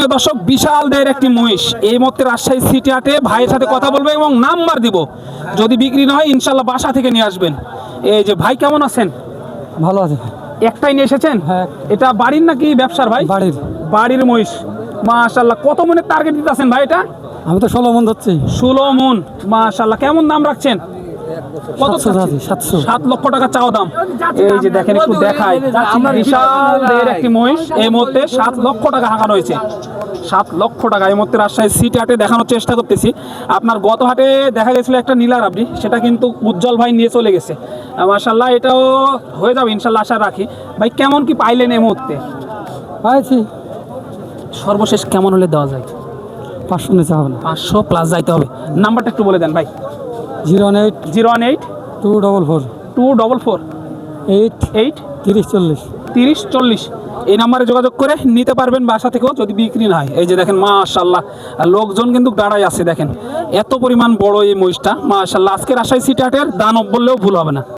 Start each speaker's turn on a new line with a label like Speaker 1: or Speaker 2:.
Speaker 1: দর্শক বিশাল দেয়ের একটি মহিষ। এই মুহূর্তে রাজশাহী সিটি হাটে ভাইয়ের সাথে কথা বলবে এবং নাম্বার দিব। যদি বিক্রি না হয় ইনশাল্লাহ বাসা থেকে নিয়ে আসবেন। এই যে ভাই কেমন আছেন?
Speaker 2: ভালো আছে।
Speaker 1: একটাই নিয়ে এসেছেন?
Speaker 2: হ্যাঁ।
Speaker 1: এটা বাড়ির নাকি ব্যবসার ভাই?
Speaker 2: বাড়ির।
Speaker 1: বাড়ির মহিষ। মাশাল্লাহ কত মনের টার্গেট দিতেছেন ভাই এটা?
Speaker 2: আমি তো ষোলো মন ধরছি।
Speaker 1: ষোলো মন। মাশাল্লাহ কেমন দাম রাখছেন? সাত লক্ষ টাকা চাও দাম। এই যে দেখেন একটু দেখাই বিশাল দেহের একটি মহিষ এই মুহূর্তে সাত লক্ষ টাকা হাঁকানো হয়েছে সাত লক্ষ টাকা এই মুহূর্তে রাজশাহী সিটি হাটে দেখানোর চেষ্টা করতেছি। আপনার গত হাটে দেখা গেছিল একটা নীলা রাবড়ি সেটা কিন্তু উজ্জ্বল ভাই নিয়ে চলে গেছে। মাশাল্লাহ এটাও হয়ে যাবে ইনশাল্লাহ আশা রাখি। ভাই কেমন কি পাইলেন এই মুহূর্তে?
Speaker 2: পাইছি।
Speaker 1: সর্বশেষ কেমন হলে দেওয়া যায়?
Speaker 2: পাঁচশো নিচে হবে না।
Speaker 1: পাঁচশো প্লাস যাইতে হবে। নাম্বারটা একটু বলে দেন ভাই।
Speaker 2: Zero one eight
Speaker 1: zero one eight
Speaker 2: two double four
Speaker 1: two double four
Speaker 2: eight
Speaker 1: eight
Speaker 2: তিরিশ চল্লিশ
Speaker 1: তিরিশ চল্লিশ। এই নাম্বারে যোগাযোগ করে নিতে পারবেন বাসা থেকেও যদি বিক্রি না হয়। এই যে দেখেন মাশাল্লাহ লোকজন কিন্তু দাঁড়াই আছে দেখেন। এত পরিমাণ বড় এই মহিষটা মাশাল্লাহ আজকের আশায় সিটি হাটের দানব বললেও ভুল হবে না।